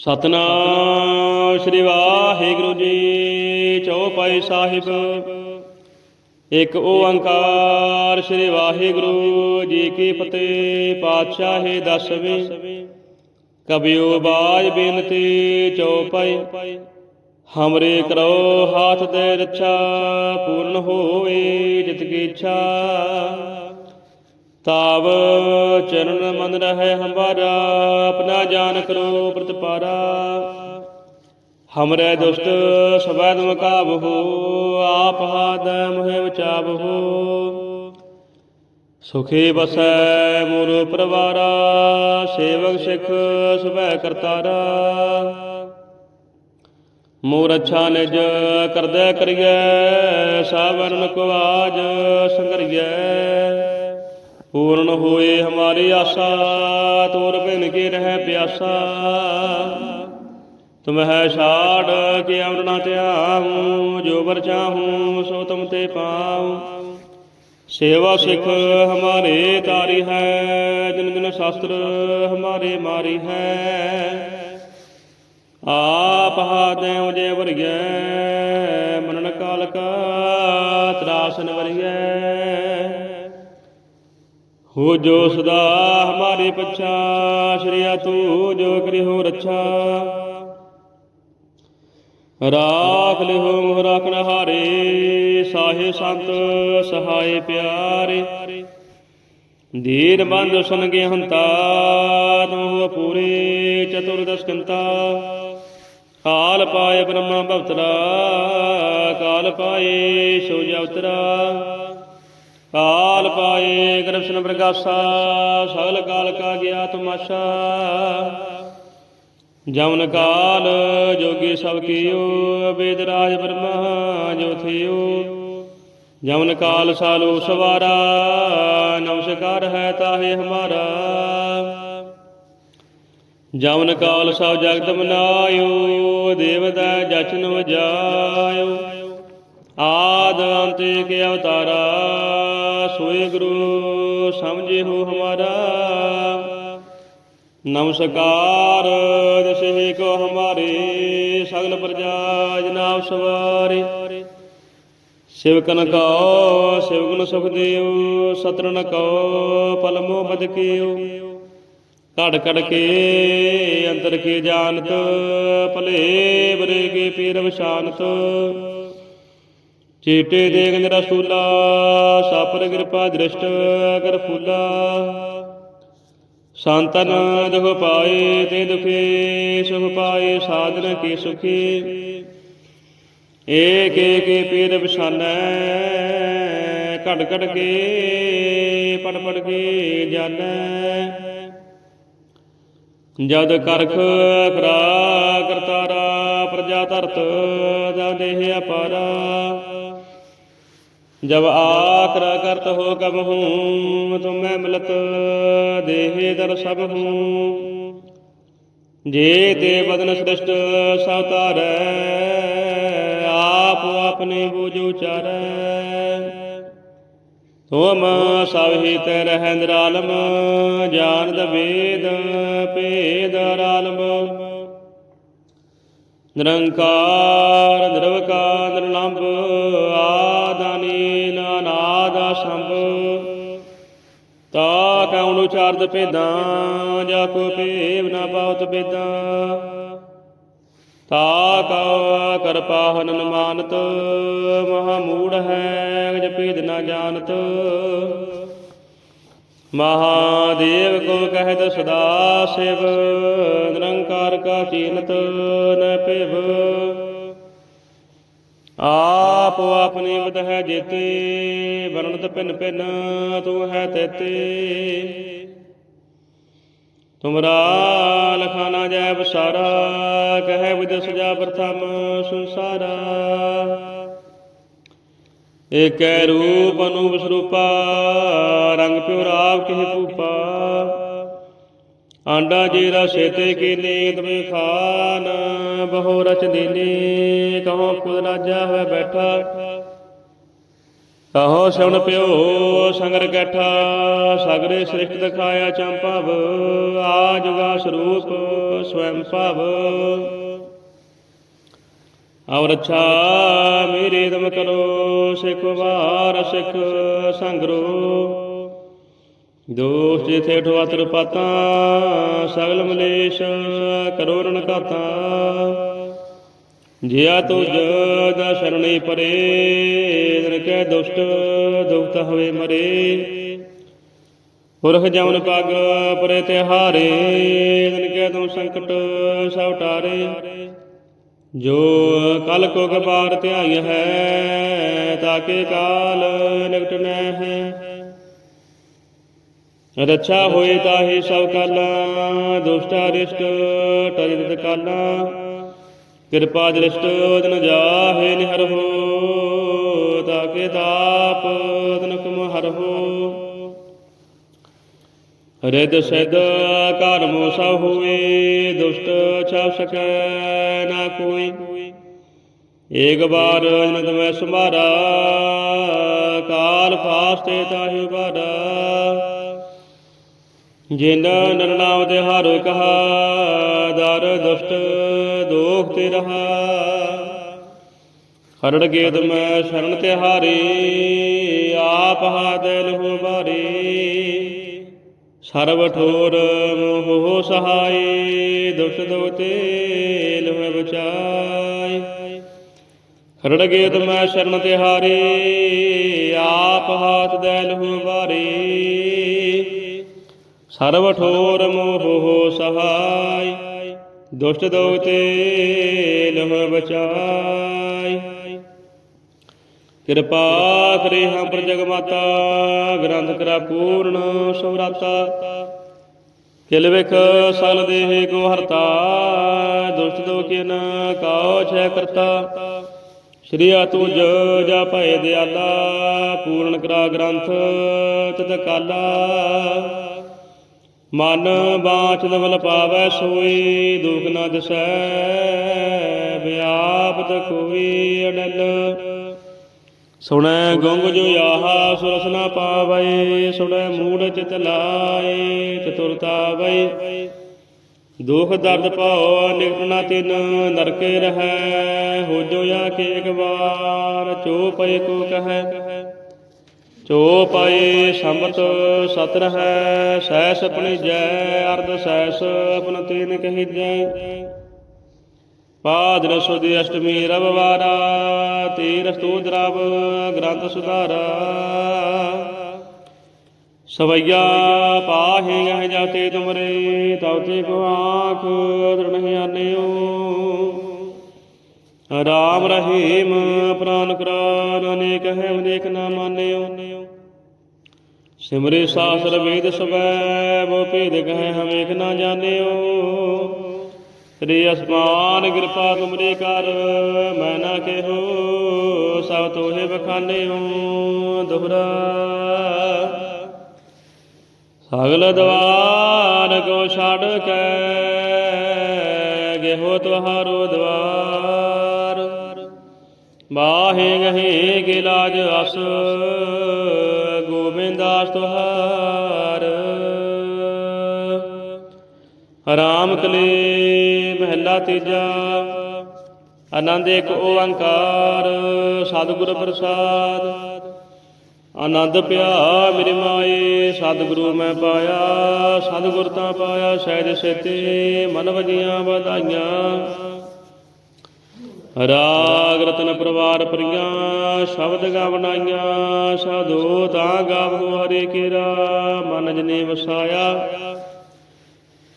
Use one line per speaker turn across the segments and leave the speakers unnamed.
ਸਤਨਾਮ ਸ੍ਰੀ ਵਾਹਿਗੁਰੂ ਜੀ ਚੌਪਾਈ ਸਾਹਿਬ। ਇੱਕ ਓੰਕਾਰ ਸ੍ਰੀ ਵਾਹਿਗੁਰੂ ਜੀ ਕੀ ਫਤਿਹ, ਪਾਤਸ਼ਾਹੀ ਦਸਵੀਂ। ਕਬਿਓ ਬਾਜ ਬੇਨਤੀ ਚੌਪਾਈ, ਹਮਰੇ ਕਰੋ ਹਾਥ ਦੇ ਰੱਛਾ, ਪੂਰਨ ਹੋਵੇ ਜਿਤ ਕੀ ਇੱਛਾ। ਤਾਵ ਚਰਨ ਮਨ ਰਹਿ ਹਮਾਰਾ ਆਪਣਾ ਜਾਨ ਕਰੋ ਪ੍ਰਤਪਾਰਾ। ਹਮਰੇ ਦੁਸ਼ਟ ਸਬੈਦ ਮਕਾਬਹੋ ਆਪ ਹਾਦ ਮੋਹਿ ਬਚਾਵਹੋ ਸੁਖੀ ਬਸੈ ਮੋਰ ਪਰਵਾਰਾ, ਸੇਵਕ ਸਿਖ ਸੁਭੈ ਕਰਤਾਰਾ। ਮੋਰ ਅੱਛਾ ਨਿਜ ਕਰਦੈ ਕਰੀਐ, ਸਾਵਰਨ ਕੋ ਸੰਗਰੀਐ। ਪੂਰਨ ਹੋਏ ਹਮਾਰੀ ਆਸਾ ਤੋਰ ਬਿਨ ਕੇ ਰਹਿ ਪਿਆਸਾ। ਤੁਮ ਛਾੜ ਕੇ ਅਮਰਨਾ ਧਿਆਉ, ਜੋ ਵਰ ਚਾਹੂੰ ਸੋ ਤੁਮ ਤੇ ਪਾਉ। ਸੇਵਾ ਸਿਖ ਹਮਾਰੇ ਤਾਰੀ ਹੈ ਦਿਨ ਦਿਨ ਸ਼ਾਸਤਰ ਹਮਾਰੇ ਮਾਰੀ ਹੈ। ਆਪ ਹਾਦੇ ਉਜੇ ਵਰਗੈ ਹੋ ਜੋ ਸਦਾ ਹਮਾਰੇ ਪਛਾ ਸ਼੍ਰੀਆ ਤੂੰ ਜੋ ਕਰੀ ਰੱਛਾ। ਰਾਖ ਲਿਹੋ ਮੋਹ ਰਾਖਣ ਹਾਰੇ, ਸਾਹੇ ਸੰਤ ਸਹਾਏ ਪਿਆਰੇ। ਦੀਨ ਬੰਦ ਸੁਨਗੇ ਹੰਤਾ, ਤੂੰ ਪੂਰੇ ਚਤੁਰਦਸ ਕੰਤਾ। ਕਾਲ ਪਾਏ ਬ੍ਰਹਮਾ ਭਵਤਰਾ, ਕਾਲ ਪਾਏ ਸੋਜਾ ਉਤਰਾ ਕਾਲ ਪਾਏ ਕ੍ਰਿਸ਼ਨ ਪ੍ਰਗਾਸਾ, ਸਗਲ ਕਾਲ ਕਾ ਗਿਆ ਤਮਾਸ਼ਾ। ਜਮਨ ਕਾਲ ਜੋਗੀ ਸਭ ਕੀਓ, ਵੇਦ ਰਾਜ ਬ੍ਰਹਮਾ ਜੋ ਥਿਓ। ਜਮਨ ਕਾਲ ਸਾਲੋ ਸਵਾਰਾ, ਨਮਸਕਾਰ ਹੈ ਤਾਹੇ ਹਮਾਰਾ। ਜਮਨ ਕਾਲ ਸਭ ਜਗਤ ਮਨਾਇਓ ਦੇਵਤਾ ਜਚਨ ਵਜਾਇਓ। ਆਦ ਅੰਤ ਕੇ ਅਵਤਾਰਾ ਸੋਏ ਗੁਰੂ, ਸਮਝੇ ਹੋ ਹਮਾਰਾ। ਨਮਸਕਾਰ, ਦਸੇ ਕੋ ਹਮਾਰੇ, ਸਗਲ ਪ੍ਰਜਾ ਜਨਾਬ ਸਵਾਰੇ। ਸਿਵਕਨ ਕੋ ਸਿਵਗੁਣ ਸੁਖ ਦੇਉ ਸਤਰਨ ਕੋ ਪਲਮੋ ਬਦ ਕੀਓ ਘੜ ਘੜ ਕੇ ਅੰਦਰ ਕੀ ਜਾਣਤ, ਭਲੇ ਬਰੇ ਕੇ ਪੀਰ ਵਿਸ਼ਾਨਤ ਚੇਟੇ ਦੇਖ ਨਿਰਾ ਸੂਲਾ, ਸਾਪਰ ਕਿਰਪਾ ਦ੍ਰਿਸ਼ਟ ਕਰ ਫੂਲਾ। ਸੰਤਨ ਦੁਖ ਪਾਏ ਤੇ ਦੁਖੇ, ਸੁਖ ਪਾਏ ਸਾਧਨ ਕੀ ਸੁਖੀ। ਏਕ ਏਕ ਪੀਰ ਵਿਸ਼ਾਨੈ ਘੜ ਘੜ ਕੇ, ਪੜ ਪੜ ਕੇ ਜਾਣੈ ਜਦ ਕਰਖ ਕਰਾ ਕਰਤਾਰਾ, ਪ੍ਰਜਾ ਧਰਤ ਦਾ ਦੇਹ ਅਪਾਰਾ ਜਬ ਆਖਰਾ ਕਰਤ ਹੋ ਕਬ ਹੂੰ, ਤੁਮੈ ਮਿਲਤ ਦੇਹ ਦਰ ਸਭ ਹੂੰ। ਜੇ ਤੇ ਬਦਨ ਸ੍ਰਿਸ਼ਟ ਸਵਤਾਰੈ ਆਪ ਆਪਣੇ ਬੂਝ ਉਚਾਰੈ। ਤੁਮ ਸਭ ਹੀ ਤੇ ਰਹਿ ਨਿਰਾਲਮ, ਜਾਣਦ ਵੇਦ ਭੇਦ ਰਾਲਮ। ਨਿਰੰਕਾਰ, ਨਿਰਵਕਾਰ ਕਉਣ ਉਚਾਰਦ ਭੇਦਾਂ, ਜਾ ਕੋ ਭੇਵ ਨਾ ਪਾਉਤ ਬੇਦਾਂ ਤਾ ਕਉ ਕਰਪਾ ਹਨਨ ਮਾਨਤ, ਮਹਾ ਮੂੜ ਹੈ ਜਪ ਨਾ ਜਾਣਤ। ਮਹਾਦੇਵ ਕੋ ਕਹਿਤ ਸਦਾ ਸਿਵ, ਨਿਰੰਕਾਰ ਕਾ ਚੀਨਤ ਨ ਭਿਵ। ਆਪ ਆਪਣੀ ਬਦ ਹੈ ਜੇਤੇ, ਵਰਣਤ ਪਿਨ ਪਿਨ ਤੂੰ ਹੈ ਤੇਤੇ। ਤੁਮਰਾ ਲਖਾਨਾ ਜੈ ਬਸਾਰਾ, ਕਹੈ ਵਿਦ ਸਜਾ ਪ੍ਰਥਮ ਸੰਸਾਰਾ। ਏਕੈ ਰੂਪ ਅਨੂਪ ਸਰੂਪਾ, ਰੰਗ ਪਿਉ ਰਾਵ ਕਿਹ ਭੂਪਾ। ਆਂਡਾ ਜੀ ਰਸੇ ਤੇ ਕੀ ਨੀਂਦ ਮੇ ਖਾਨ ਬਹੁ ਰਚ ਦੀਨੀ ਕਹੋ ਕੁਦ ਰਾਜਾ ਹੋਇ ਬੈਠਾ। ਕਹੋ ਸੁਣ ਪਿਓ, ਸੰਗਰ ਕੈਠਾ, ਸਗਰੇ ਸ੍ਰਿਸ਼ਟ ਦਿਖਾਇਆ ਚੰਪਵ ਆ ਜੁਗਾ ਸਰੂਪ ਸਵੈੰ ਭਵ। ਔਰ ਅੱਛਾ ਮੇਰੇ ਦਮ ਕਰੋ, ਸਿੱਖ ਵਾਰ ਸਿੱਖ ਸੰਗਰੋ। ਦੋਸ਼ ਜਿਥੇ ਠਵਾਤਰ ਪਾਤਾ ਸਗਲ ਮਲੇਸ਼ ਕਰੋ ਰਣ ਘਾਤਾ ਜਿਆ ਤੁਜ ਦਾ ਸ਼ਰਣੀ ਪਰੇ ਦਿਨ ਕੈ ਦੁਸ਼ਟ ਦੁਖਤ ਹੋਵੇ ਮਰੇ। ਪੁਰਖ ਜਮਨ ਪਗ ਪਰੇ ਤਿਹਾਰੇ ਦਿਨ ਕੈ ਤੁਮ ਸੰਕਟ ਸਭ ਟਾਰੇ ਜੋ ਕਲ ਕੋ ਗਬਾਰ ਧਿਆਈ ਹੈ ਤਾਕੇ ਕਾਲ ਨਿਕਟ ਨੈ ਹੈ। ਰੱਛਾ ਹੋਏ ਤਾਹੀ ਸਭ ਕਾਲਾ, ਦੁਸ਼ਟਾ ਰਿਸ਼ਟ ਟਰਿਤ ਕਾਲਾ। ਕਿਰਪਾ ਦ੍ਰਿਸ਼ਟ ਦਿਨ ਜਾਹੇ ਨਿਹਰ ਹੋ, ਤਾਕੇ ਤਾਪ ਦਿਨ ਕਮ ਹੋ। ਰਿਦ ਸਿਧ ਕਰਮ ਸਭ ਹੋਏ ਦੁਸ਼ਟ ਛਾਪ ਸਕੈ ਨਾ ਕੋਈ। ਏਕ ਬਾਰ ਜਨ ਤਮੈ ਸੁਮਾਰਾ ਕਾਲ ਫਾਸਤੇ ਤਾਹਿ ਬਾਰਾ ਜਿਨ ਨਰਨਾਮ ਤੇ ਹਰ ਕਹਾ, ਦਰ ਦੁਸ਼ਟ ਦੋਖ ਤੇ ਰਹਾ। ਹਰੜ ਗੇਦ ਮੈਂ ਸ਼ਰਨ ਤੇ ਹਾਰੇ ਆਪ ਹਾਥ ਲਹੋ ਬਾਰੇ। ਸਰਬ ਠੋਰ ਮੋਹ ਸਹਾਈ ਦੁਸ਼ਟ ਦੋ ਤੇ ਲਹੋ ਬਚਾਈ ਹਰੜ ਗੇਦ ਮੈਂ ਸ਼ਰਨ ਤੇ ਹਾਰੇ ਆਪ ਹਾਥ ਦੇ ਲਹੋ ਬਾਰੇ। ਸਰਬ ਠੋਰ ਮੋਹ ਸਹਾਈ ਦੁਸ਼ਟ ਦੋਗ ਤੇ ਬਚਾਈ। ਕਿਰਪਾ ਕਰੇ ਹਾਂ ਪਰ ਮਾਤਾ, ਗ੍ਰੰਥ ਕਰਾ ਪੂਰਨ ਸਵਰਾਤਾ। ਕਿਲ ਵਿਖ ਸਲ ਦੇਹ ਕੋ ਹਰਤਾ, ਦੁਸ਼ਟ ਦੋ ਕੇ ਨ ਕਾਉ ਛੈ ਕਰਤਾ। ਸ਼੍ਰੀ ਅਤੁਜ ਜਾ ਭੈ ਦਿਆਲਾ, ਪੂਰਨ ਕਰਾ ਗ੍ਰੰਥ ਤਤ ਕਾਲਾ। ਮਨ ਬਾਚ ਨਵਲ ਪਾਵੈ ਸੋਈ, ਦੁਖ ਨਾ ਦਿਸੈ, ਵਿਆਪਤ ਕੋਈ ਅਡਲ। ਸੁਣੈ ਗੁੰਗ ਜੋ ਆਹਾ, ਸੁਰਸ ਨ ਪਾਵੈ, ਸੁਣੈ ਮੂੜ ਚਿਤ ਲਾਏ, ਚਤੁਰਤਾ ਵੈ। ਦੁਖ ਦਰਦ ਪਾਉ ਨਿਕਟ ਨ ਤਿਨ, ਨਰਕੇ ਰਹੈ, ਹੋ ਜੋ ਆ ਕੇ ਇੱਕ ਵਾਰ, ਚੋ ਪਏ ਕੋ ਕਹੈ। ਚੋ ਪਾਏ ਸੰਬਤ ਸਤਰ ਹੈ ਸੈਸ ਆਪਣੀ ਜੈ ਅਰਧ ਸੈਸ ਆਪਨ ਤੀਨ ਕਹੀ ਜੈ ਪਾਦ ਰਸੋਦੀ ਅਸ਼ਟਮੀ ਰਵਵਾਰਾ ਤੀਰ ਸਤੂਤ ਰਵ ਗ੍ਰੰਥ ਸੁਧਾਰਾ। ਸਵਈਆ ਪਾਹੇ ਗਹਿ ਜਾਤੇ ਤੁਮਰੇ ਤਉਤੇ ਕੋ ਆਖ ਦ੍ਰਿੜ ਆਨਿਓ। ਰਾਮ ਰਹੀਮ ਪ੍ਰਾਨ ਕਰਾਨ, ਅਨੇਕ ਹੈ ਅਨੇਕ ਨਾ ਮਾਨਿਓ। ਸਿਮਰੇ ਸਾਸਰ ਵੇਦ ਸਵੈ ਬੋ ਭੇਦ ਕਹੈ ਹਮ ਏਕ ਨਾ ਜਾਣਿਓ। ਸ੍ਰੀ ਅਸਮਾਨ ਕਿਰਪਾ ਤੁਮਰੇ ਕਰ, ਮੈਂ ਨਾ ਕੇਹੋ, ਸਭ ਤੋਹੇ ਬਖਾਨਿਓ ਦੁਹਰਾ ਸਗਲ ਦਵਾਰ ਕੋ ਛੱਡ ਕੇ ਗੇਹੋ ਤੁਹਾਰੋ ਦਵਾਰ। ਬਾਹੇ ਗਹੇ ਕੇ ਅਸ ਗੋਬਿੰਦਾਸ ਤੁਹਾਰ ਰਾਮ ਕਲੇ ਮਹਿਲਾ ਤੀਜਾ, ਆਨੰਦ ਇੱਕ ਓੰਕਾਰ, ਸਤਿਗੁਰ ਪ੍ਰਸਾਦ। ਆਨੰਦ ਪਿਆ ਮੇਰੇ ਮਾਏ, ਸਤਿਗੁਰੂ ਮੈਂ ਪਾਇਆ, ਸਤਿਗੁਰ ਤਾਂ ਪਾਇਆ, ਸਹਿਜ ਸੇਤੇ ਮਨ ਵਜੀਆਂ ਵਧਾਈਆਂ। ਰਾਗ ਰਤਨ ਪਰਵਾਰ ਪ੍ਰੀਆਂ ਸ਼ਬਦ ਗਾਵਣਾਈਆਂ ਸਾਧੂ ਤਾਂ ਗਾਵੋ ਹਰੇ ਕੇਰਾ, ਮਨ ਜਨੇ ਵਸਾਇਆ।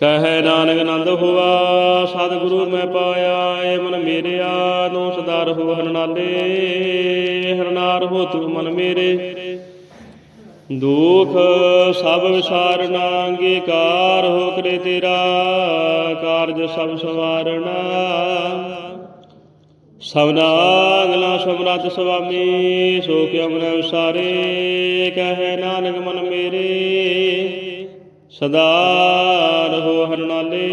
ਕਹੈ ਨਾਨਕ ਆਨੰਦ ਹੋਆ, ਸਤਿਗੁਰੂ ਮੈਂ ਪਾਇਆ ਏ ਮਨ ਮੇਰਿਆ ਨੂੰ ਸਦਾ ਰਹੋ ਹਰਨਾਲੇ, ਹਰਨਾਰ ਹੋ ਤੂੰ ਮਨ ਮੇਰੇ। ਦੁਖ ਸਭ ਵਿਸਾਰਨਾ, ਅੰਗੀਕਾਰ ਹੋ ਕਰੇ ਤੇਰਾ, ਕਾਰਜ ਸਭ ਸਵਾਰਣਾ ਸਭਨਾ ਅਗਲਾ ਸਮਰੱਥ ਸੁਆਮੀ, ਸੋ ਕਿਉ ਮਨ ਵਿਸਾਰੇ ਕਹੈ ਨਾਨਕ ਮਨ ਮੇਰੇ, ਸਦਾ ਰਹੋ ਹਰਨਾਲੇ।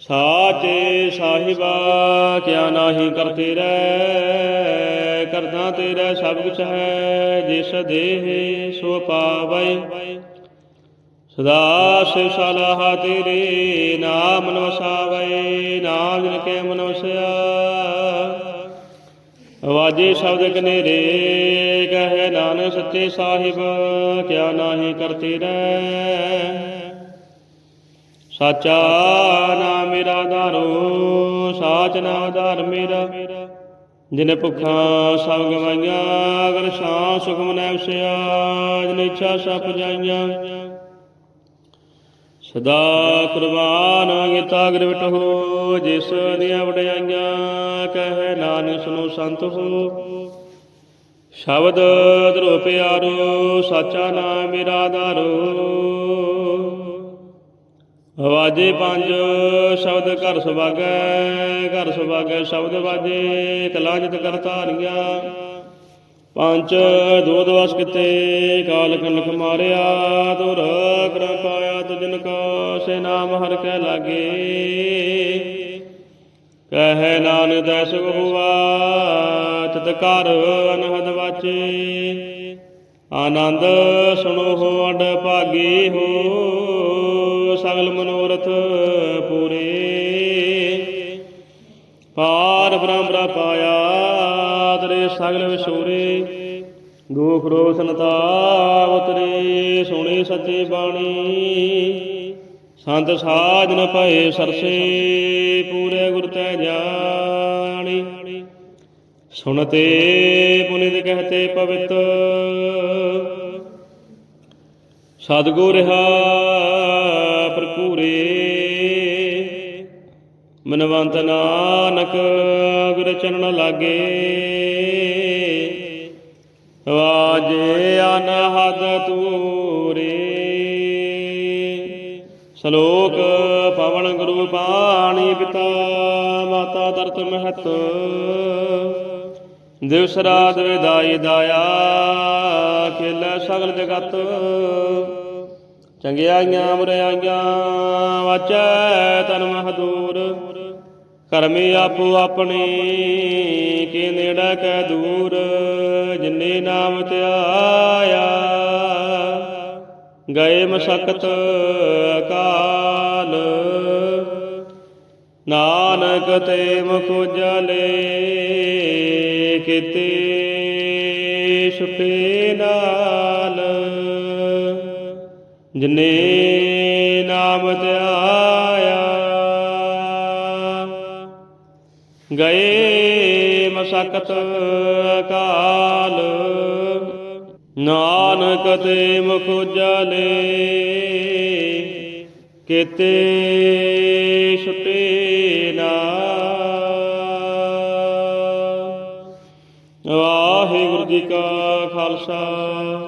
ਸਾਚੇ ਸਾਹਿਬਾ, ਕਿਆ ਨਾਹੀ ਕਰਤੇ ਰਹਿ, ਕਰਦਾ ਤੇਰਾ ਸਭ ਕੁਛ ਹੈ, ਜਿਸ ਦੇਹ ਸੋ ਪਾਵੈ। ਸਦਾ ਸਿਵ ਸਲਾਹ ਤੇਰੇ ਨਾਮ ਨ ਵਸਾਵੈ ਨਾਮ ਜਿਨ ਕੇ ਮਨ ਵਸਿਆ। ਵਾਜੇ ਸ਼ਬਦ ਕਨੇਰੇ, ਕਹੇ ਨਾਨਕ ਸੱਚੇ ਸਾਹਿਬ, ਕਿਆ ਨਾਹੀ ਕਰਤੇ ਰਹਿ। ਸਾਚਾ ਨਾ ਮੇਰਾ ਧਾਰੋ, ਸਾਚ ਨਾ ਆਧਾਰ ਮੇਰਾ। ਜਿਨੇ ਭੁੱਖਾਂ ਸਭ ਗਵਾਈਆਂ ਅਗਰ ਸ਼ਾਂ ਸੁਖ ਮਨੈ ਵਸਿਆ, ਜਿਨੇ ਇੱਛਾ ਸਭ ਜਾਈਆਂ ਸਦਾ ਕੁਰਬਾਨ ਕੀਤਾ ਅਗਰ ਹੋ ਜਿਸ ਦੀਆਂ ਵਡਿਆਈਆਂ ਕਹੇ ਨਾਨਕ ਸੁਨੋ ਸੰਤ ਹੋ। ਸ਼ਬਦ ਧਰੋ ਪਿਆਰੋ, ਸਾਚਾ ਨਾਮ ਮੇਰਾ ਆਧਾਰੋ। ਵਾਜੇ ਪੰਜ, ਸ਼ਬਦ ਘਰ ਸੁਭਾਗੈ ਘਰ ਸੁਭਾਗੈ, ਸ਼ਬਦ ਵਾਜੇ ਕਲਾਂਜਤ ਕਰ ਧਾਰੀਆਂ। ਪੰਜ ਦੋ ਦਵਸ ਕਿਤੇ ਕਾਲ ਕਲਕ ਮਾਰਿਆ, ਤੁਰ ਕਰ ਪਾਇਆ ਤੁਜਨ ਕੋ ਸੇ ਨਾਮ ਹਰ ਕੈ ਲਾਗੇ। ਕਹਿ ਨਾਨਕ ਦਸ ਹੁਆ, ਤਤ ਕਰ ਅਨਹਦ ਵਾਚੇ। ਆਨੰਦ ਸੁਣੋ ਹੋ ਅਡ ਭਾਗੀ ਹੋ, ਸਗਲ ਮਨੋਰਥ ਪਾਰ ਬ੍ਰਹਮ ਪਾਇਆ, ਤੇਰੇ ਸਗਲ ਵਿਸੂਰੇ ਦੁਖ ਰੋਗ ਸੰਤਾਪ ਉਤਰੇ ਸੁਣੀ ਸੱਚੀ ਬਾਣੀ। ਸੰਤ ਸਾਜਨ ਨ ਭਏ ਸਰਸੇ, ਪੂਰੇ ਗੁਰ ਤੈ ਜਾਣੀ। ਸੁਣਤੇ ਪੁਨਿਤ ਕਹਤੇ ਪਵਿੱਤ। ਸਤਿਗੁਰ ਰਹਾ ਪ੍ਰਕੂਰੇ ਮਨਵੰਤ ਨਾਨਕ ਗੁਰ ਚਰਨ ਲਾਗੇ। ਵਾਜੇ ਅਨਹਦ ਤੂਰੇ ਸ਼ਲੋਕ ਪਵਨ ਗੁਰੂ ਪਾਣੀ ਪਿਤਾ ਮਾਤਾ ਦਰਤ ਮਹਤ। ਦਿਵਸ ਰਾਤ ਵਿਦਾਈ ਦਾਇਆ ਖੇਲੇ ਸਗਲ ਜਗਤ। ਚੰਗਿਆਈਆਂ ਬੁਰਾਈਆਂ ਵਾਚੈ ਤਨ ਮਹਦੂਰ ਕਰਮੀ ਆਪੋ ਆਪਣੀ ਕੇ ਨੇੜਾ ਕੈ ਦੂਰ। ਜਿਨੇ ਨਾਮ ਧਿਆਇਆ ਗਏ ਮਸਕਤ ਅਕਾਲ। ਨਾਨਕ ਤੇ ਮੁਖ ਜਲੇ ਕਿਤੇ ਛੁਟੇ ਨਾਲ ਜਿਨੇ ਨਾਮ ਧਿਆਇਆ ਗਏ ਮਸਕਤ ਕਾਲ ਨਾਨਕ ਤੇ ਮੁਖ ਜਲੇ ਕਿਤੇ ਛੁਟੇ ਨਾ। ਵਾਹਿਗੁਰੂ ਜੀ ਕਾ ਖਾਲਸਾ।